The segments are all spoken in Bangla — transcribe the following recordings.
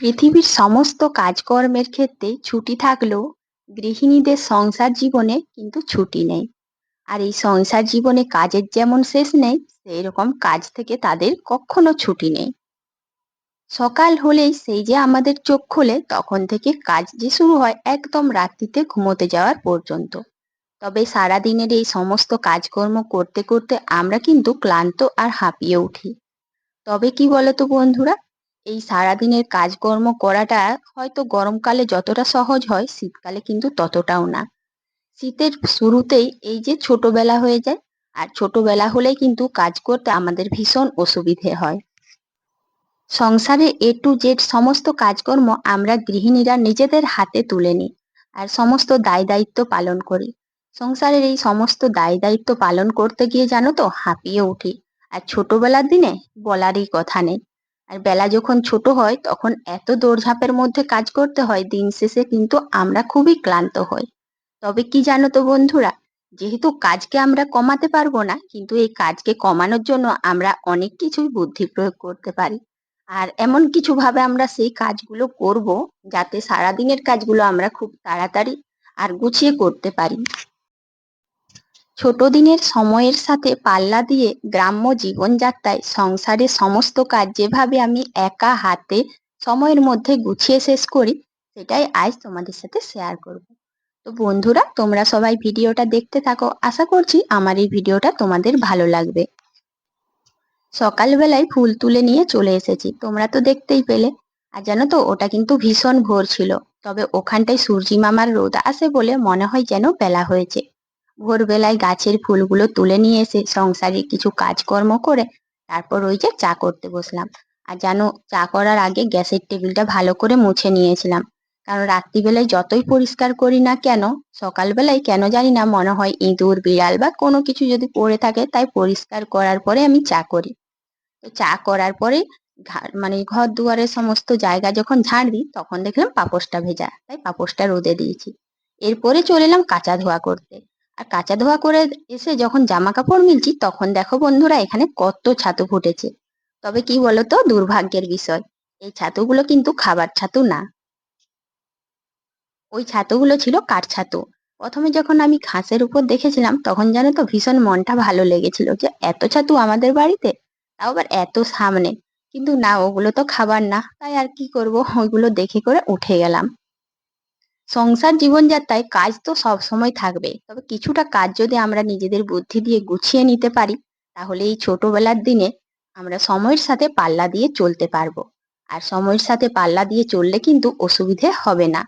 পৃথিবীর সমস্ত কাজকর্মের ক্ষেত্রে ছুটি থাকলেও গৃহিণীদের সংসার জীবনে কিন্তু ছুটি নেই। আর এই সংসার জীবনে কাজের যেমন শেষ নেই সেই রকম কাজ থেকে তাদের কখনো ছুটি নেই। সকাল হলেই সেই যে আমাদের চোখ খোলে, তখন থেকে কাজ যে শুরু হয় একদম রাত্রিতে ঘুমোতে যাওয়ার পর্যন্ত। তবে সারাদিনের এই সমস্ত কাজকর্ম করতে করতে আমরা কিন্তু ক্লান্ত আর হাঁপিয়ে উঠি। তবে কি বলতো বন্ধুরা? এই সারাদিনের কাজকর্ম করাটা হয়তো গরমকালে যতটা সহজ হয়, শীতকালে কিন্তু ততটাও না। শীতের শুরুতেই এই যে ছোটবেলা হয়ে যায়, আর ছোটবেলা হলেই কিন্তু কাজ করতে আমাদের ভীষণ অসুবিধে হয়। সংসারে এ টু জেড সমস্ত কাজকর্ম আমরা গৃহিণীরা নিজেদের হাতে তুলে নিই, আর সমস্ত দায় দায়িত্ব পালন করি। সংসারের এই সমস্ত দায় দায়িত্ব পালন করতে গিয়ে জানো তো, হাঁপিয়ে উঠি। আর ছোটবেলার দিনে বলারই কথা নেই। আর বেলা যখন ছোট হয়, তখন এত দৌড়ঝাঁপের মধ্যে কাজ করতে হয় দিন শেষে কিন্তু আমরা খুবই ক্লান্ত হই। তবে কি জানো তো বন্ধুরা, যেহেতু কাজকে আমরা কমাতে পারব না, কিন্তু এই কাজকে কমানোর জন্য আমরা অনেক কিছুই বুদ্ধি প্রয়োগ করতে পারি। আর এমন কিছু ভাবে আমরা সেই কাজগুলো করব, যাতে সারাদিনের কাজগুলো আমরা খুব তাড়াতাড়ি আর গুছিয়ে করতে পারি। ছোট দিনের সময়ের সাথে পাল্লা দিয়ে গ্রাম্য জীবনযাত্রায় সংসারের সমস্ত কাজ যেভাবে আমি একা হাতে সময়ের মধ্যে গুছিয়ে শেষ করি, সেটাই আজ তোমাদের সাথে শেয়ার করব। তো বন্ধুরা, তোমরা সবাই ভিডিওটা দেখতে থাকো। আশা করছি আমার এই ভিডিওটা তোমাদের ভালো লাগবে। সকালবেলায় ফুল তুলে নিয়ে চলে এসেছি। তোমরা তো দেখতেই পেলে। আর জানো তো, ওটা কিন্তু ভীষণ ভোর ছিল। তবে ওখানটায় সূর্যি মামার রোদ আসে বলে মনে হয় যেন বেলা হয়েছে। ভোরবেলায় গাছের ফুলগুলো তুলে নিয়ে এসে সংসারে কিছু কাজকর্ম করে তারপর ওই যে চা করতে বসলাম। আর জানো চা করার আগে গ্যাসের টেবিলটা ভালো করে মুছে নিয়েছিলাম। কারণ রাত্রিবেলায় যতই পরিষ্কার করি না কেন, সকালবেলায় কেন জানি না মনে হয় ইঁদুর, বিড়াল বা কোনো কিছু যদি পড়ে থাকে তাই পরিষ্কার করার পরে আমি চা করি। তো চা করার পরে মানে ঘর দুয়ারের সমস্ত জায়গা যখন ঝাড় দিই তখন দেখলাম পাপোশটা ভেজা, তাই পাপোশটা রোদে দিয়েছি। এরপরে চলে এলাম কাঁচা ধোয়া করতে। আর কাঁচা ধোয়া করে এসে যখন জামা কাপড় মিলছি, তখন দেখো বন্ধুরা, এখানে কত ছাতু ফুটেছে। তবে কি বলতো, দুর্ভাগ্যের বিষয়। এই ছাতুগুলো কিন্তু খাবার ছাতু না। ওই ছাতুগুলো ছিল কাঠ ছাতু। প্রথমে যখন আমি ঘাসের উপর দেখেছিলাম, তখন জানো তো ভীষণ মনটা ভালো লেগেছিল যে, এত ছাতু আমাদের বাড়িতে? তাও আবার এত সামনে। কিন্তু না, ওগুলো তো খাবার না। তাই আর কি করব? ওইগুলো দেখে করে উঠে গেলাম। সংসার জীবনযাত্রায় কাজ তো সব সময় থাকবে তবে কিছুটা কাজ যদি আমরা নিজেদের বুদ্ধি দিয়ে গুছিয়ে নিতে পারি, তাহলে এই ছোটবেলার দিনে আমরা সময়ের সাথে পাল্লা দিয়ে চলতে পারব। আর সময়ের সাথে পাল্লা দিয়ে চললে কিন্তু অসুবিধে হবে না।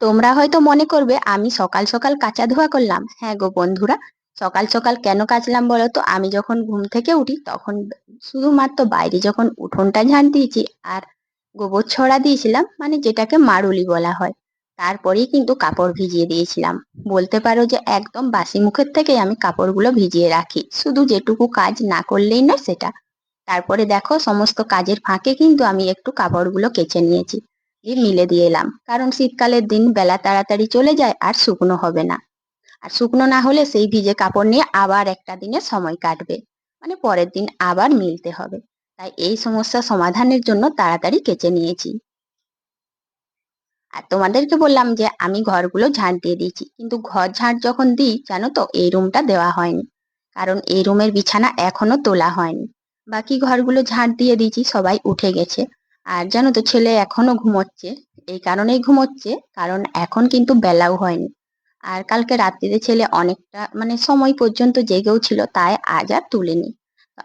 তোমরা হয়তো মনে করবে, আমি সকাল সকাল কাঁচা ধোয়া করলাম। হ্যাঁ গো বন্ধুরা, সকাল সকাল কেন কাচলাম বলো তো? আমি যখন ঘুম থেকে উঠি তখন শুধুমাত্র বাইরে যখন উঠোনটা ঝাঁট দিয়েছি আর গোবর ছড়া দিয়েছিলাম মানে যেটাকে মারুলি বলা হয়, তারপরেই কিন্তু কাপড় ভিজিয়ে দিয়েছিলাম। বলতে পারো যে একদম বাসি মুখের থেকে আমি কাপড়গুলো ভিজিয়ে রাখি, শুধু যেটুকু কাজ না করলেই না সেটা। তারপরে দেখো, সমস্ত কাজের ফাঁকে কিন্তু আমি একটু কাপড়গুলো কেচে নিয়েছি। মিলে দিয়ে এলাম। কারণ শীতকালের দিন বেলা তাড়াতাড়ি চলে যায় আর শুকনো হবে না। আর শুকনো না হলে সেই ভিজে কাপড় নিয়ে আবার একটা দিনে সময় কাটবে। মানে পরের দিন আবার মিলতে হবে। তাই এই সমস্যা সমাধানের জন্য তাড়াতাড়ি কেচে নিয়েছি। আর তোমাদেরকে বললাম যে আমি ঘরগুলো ঝাঁট দিয়ে দিয়েছি। কিন্তু ঘর ঝাঁট যখন দিই, জানো তো, এই রুমটা দেওয়া হয়নি। কারণ এই রুমের বিছানা এখনও তোলা হয়নি। বাকি ঘরগুলো ঝাঁট দিয়ে দিয়েছি, সবাই উঠে গেছে। আর জানো তো ছেলে এখনও ঘুমোচ্ছে। এই কারণেই ঘুমোচ্ছে, কারণ এখন কিন্তু বেলাও হয়নি। আর কালকে রাত্রিতে ছেলে অনেকটা মানে সময় পর্যন্ত জেগেও ছিল, তাই আজ আর তুলেনি।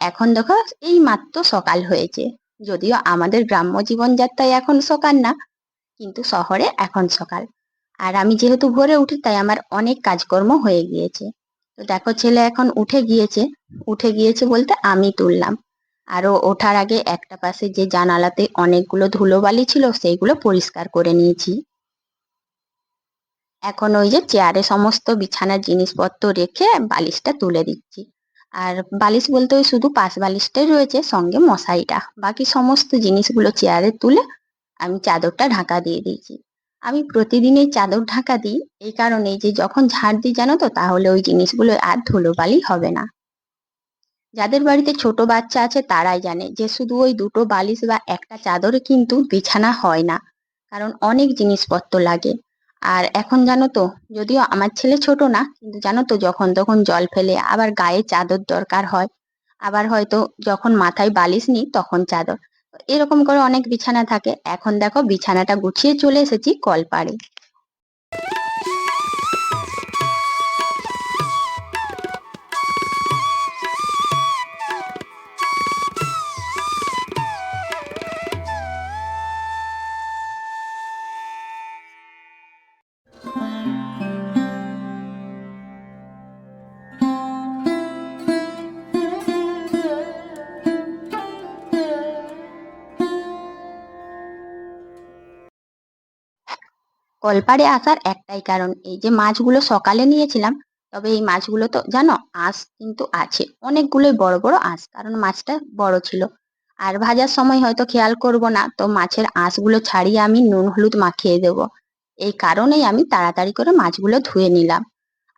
এখন দেখো, এই মাত্র সকাল হয়েছে। যদিও আমাদের গ্রাম্য জীবনযাত্রায় এখন সকাল না, কিন্তু শহরে এখন সকাল। আর আমি যেহেতু ভোরে উঠি, তাই আমার অনেক কাজকর্ম হয়ে গিয়েছে। তো দেখো ছেলে এখন উঠে গিয়েছে। উঠে গিয়েছে বলতে আমি তুললাম। আরও ওঠার আগে একটা পাশে যে জানালাতে অনেকগুলো ধুলোবালি ছিল, সেইগুলো পরিষ্কার করে নিয়েছি। এখন ওই যে চেয়ারে সমস্ত বিছানার জিনিসপত্র রেখে বালিশটা তুলে দিচ্ছি। আর বালিশ বলতে ওই শুধু পাশ বালিশটাই রয়েছে, সঙ্গে মশারিটা। বাকি সমস্ত জিনিসগুলো চেয়ারে তুলে আমি চাদরটা ঢাকা দিয়ে দিয়েছি। আমি প্রতিদিনই চাদর ঢাকা দিই, এই কারণেই যে যখন ঝাড় দিই, জানো তো, তাহলে ওই জিনিসগুলো আর ধুলোবালি হবে না। যাদের বাড়িতে ছোট বাচ্চা আছে তারাই জানে যে শুধু ওই দুটো বালিশ বা একটা চাদরে কিন্তু বিছানা হয় না, কারণ অনেক জিনিসপত্র লাগে। আর এখন জানো তো, যদিও আমার ছেলে ছোট না, কিন্তু জানো তো যখন তখন জল ফেলে আবার গায়ে চাদর দরকার হয়। আবার হয়তো যখন মাথায় বালিশ নিই তখন চাদর। এরকম করে অনেক বিছানা থাকে। এখন দেখো বিছানাটা গুছিয়ে চলে এসেছি কলপাড়ে। কলপাড়ে আসার একটাই কারণ, এই যে মাছগুলো সকালে নিয়েছিলাম, তবে এই মাছগুলো তো জানো আঁশ কিন্তু আছে, অনেকগুলোই বড় বড় আঁশ, কারণ মাছটা বড় ছিল। আর ভাজার সময় হয়তো খেয়াল করব না, তো মাছের আঁশগুলো ছাড়িয়ে আমি নুন হলুদ মাখিয়ে দেব। এই কারণেই আমি তাড়াতাড়ি করে মাছগুলো ধুয়ে নিলাম।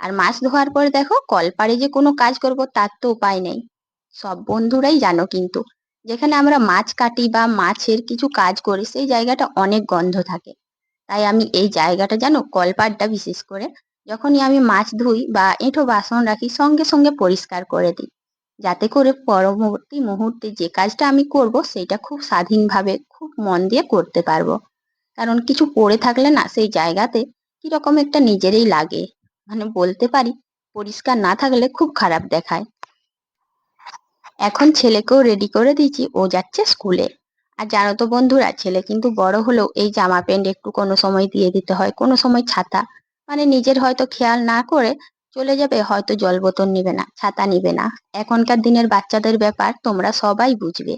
আর মাছ ধোয়ার পরে দেখো, কলপাড়ে যে কোনো কাজ করব তার তো উপায় নেই। সব বন্ধুরাই জানো কিন্তু, যেখানে আমরা মাছ কাটি বা মাছের কিছু কাজ করি, সেই জায়গাটা অনেক গন্ধ থাকে। তাই আমি এই জায়গাটা যেন কলপাড়টা বিশেষ করে যখনই আমি মাছ ধুই বা এঁঠো বাসন রাখি সঙ্গে সঙ্গে পরিষ্কার করে দিই। যাতে করে পরবর্তী মুহূর্তে যে কাজটা আমি করব সেটা খুব স্বাধীনভাবে খুব মন দিয়ে করতে পারব। কারণ কিছু পড়ে থাকলে না সেই জায়গাতে কীরকম একটা নিজেরই লাগে। মানে বলতে পারি পরিষ্কার না থাকলে খুব খারাপ দেখায়। এখন ছেলেকেও রেডি করে দিয়েছি, ও যাচ্ছে স্কুলে আর জানো তো বন্ধুরা, ছেলে কিন্তু বড় হলেও এই জামা প্যান্ট একটু কোনো সময় দিয়ে দিতে হয়, কোনো সময় ছাতা। মানে নিজের হয়তো খেয়াল না করে চলে যাবে, হয়তো জল বোতল নিবে না, ছাতা নিবে না। এখনকার দিনের বাচ্চাদের ব্যাপার তোমরা সবাই বুঝবে।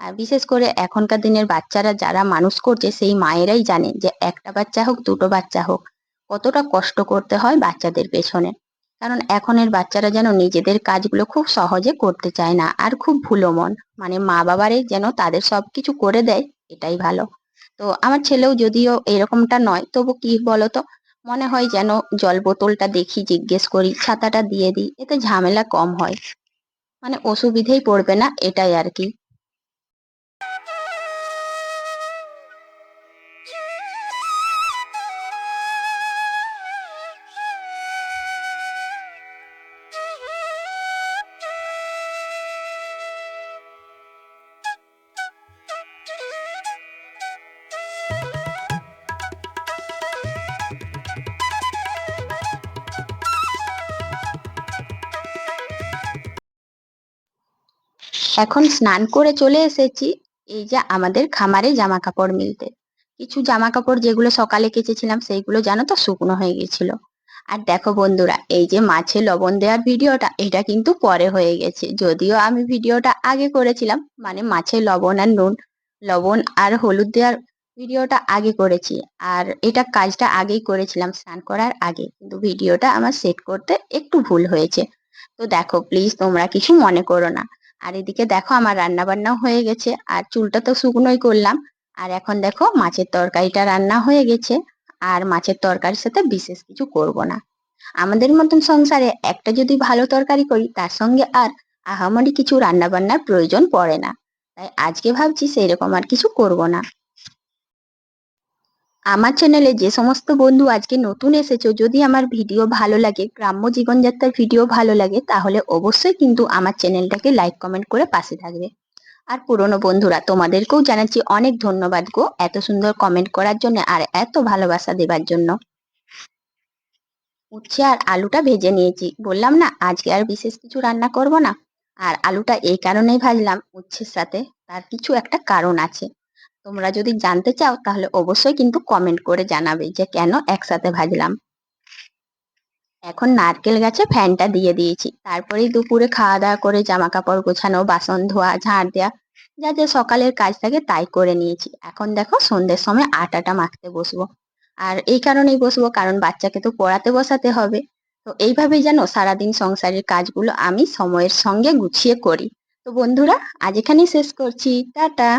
আর বিশেষ করে এখনকার দিনের বাচ্চারা যারা মানুষ করছে, সেই মায়েরাই জানে যে একটা বাচ্চা হোক, দুটো বাচ্চা হোক, কতটা কষ্ট করতে হয় বাচ্চাদের পেছনে। কারণ এখনের বাচ্চারা যেন নিজেদের কাজগুলো খুব সহজে করতে চায় না আর খুব ভুলো মন। মানে মা বাবারই যেন তাদের সব কিছু করে দেয়, এটাই ভালো। তো আমার ছেলেও যদিও এরকমটা নয়, তবু কি বলতো? মনে হয় যেন জল বোতলটা দেখি, জিজ্ঞেস করি, ছাতাটা দিয়ে দিই, এতে ঝামেলা কম হয়। মানে অসুবিধেই পড়বে না, এটাই আর কি। এখন স্নান করে চলে এসেছি এই যে আমাদের খামারে জামা কাপড় মিলতে। কিছু জামা কাপড় যেগুলো সকালে কেচেছিলাম সেইগুলো জানো তো শুকনো হয়ে গেছিল। আর দেখো বন্ধুরা, এই যে মাছে লবণ দেওয়ার ভিডিওটা, এটা কিন্তু পরে হয়ে গেছে। যদিও আমি ভিডিওটা আগে করেছিলাম মানে মাছে লবণ আর নুন, লবণ আর হলুদ দেওয়ার ভিডিওটা আগে করেছি। আর এটা কাজটা আগেই করেছিলাম, স্নান করার আগে। কিন্তু ভিডিওটা আমার সেট করতে একটু ভুল হয়েছে। তো দেখো প্লিজ তোমরা কিছু মনে করো না। আর এদিকে দেখো আমার রান্না বান্নাও হয়ে গেছে, আর চুলটা তো শুকনোই করলাম। আর এখন দেখো মাছের তরকারিটা রান্না হয়ে গেছে, আর মাছের তরকারির সাথে বিশেষ কিছু করব না। আমাদের মতন সংসারে একটা যদি ভালো তরকারি করি, তার সঙ্গে আর আহামরি কিছু রান্না বান্নার প্রয়োজন পড়ে না। তাই আজকে ভাবছি সেই রকম আর কিছু করব না। আমার চ্যানেলে যে সমস্ত বন্ধু আজকে নতুন এসেছ, যদি আমার ভিডিও ভালো লাগে, গ্রাম্য জীবনযাত্রার ভিডিও ভালো লাগে, তাহলে অবশ্যই কিন্তু আমার চ্যানেলটাকে লাইক কমেন্ট করে পাশে থাকবে। আর পুরনো বন্ধুরা, তোমাদেরকেও জানাচ্ছি অনেক ধন্যবাদ গো এত সুন্দর কমেন্ট করার জন্য আর এত ভালোবাসা দেবার জন্য। উচ্ছে আর আলুটা ভেজে নিয়েছি। বললাম না, আজকে আর বিশেষ কিছু রান্না করব না। আর আলুটা এই কারণেই ভাজলাম উচ্ছের সাথে, তার কিছু একটা কারণ আছে। তোমরা যদি জানতে চাও, তাহলে অবশ্যই কিন্তু কমেন্ট করে জানাবে যে কেন একসাথে ভাজলাম। এখন নারকেল গাছে ফ্যানটা দিয়ে দিয়েছি। তারপরেই দুপুরে খাওয়া দাওয়া করে জামা কাপড় গোছানো, বাসন ধোয়া ঝাড় দেওয়া যা যা সকালের কাজ থাকে তাই করে নিয়েছি। এখন দেখো সন্ধ্যের সময় আটাটা মাখতে বসবো। আর এই কারণেই বসবো, কারণ বাচ্চাকে তো পড়াতে বসাতে হবে। তো এইভাবেই যেন সারাদিন সংসারের কাজগুলো আমি সময়ের সঙ্গে গুছিয়ে করি। তো বন্ধুরা, আজ এখানেই শেষ করছি। টাটা!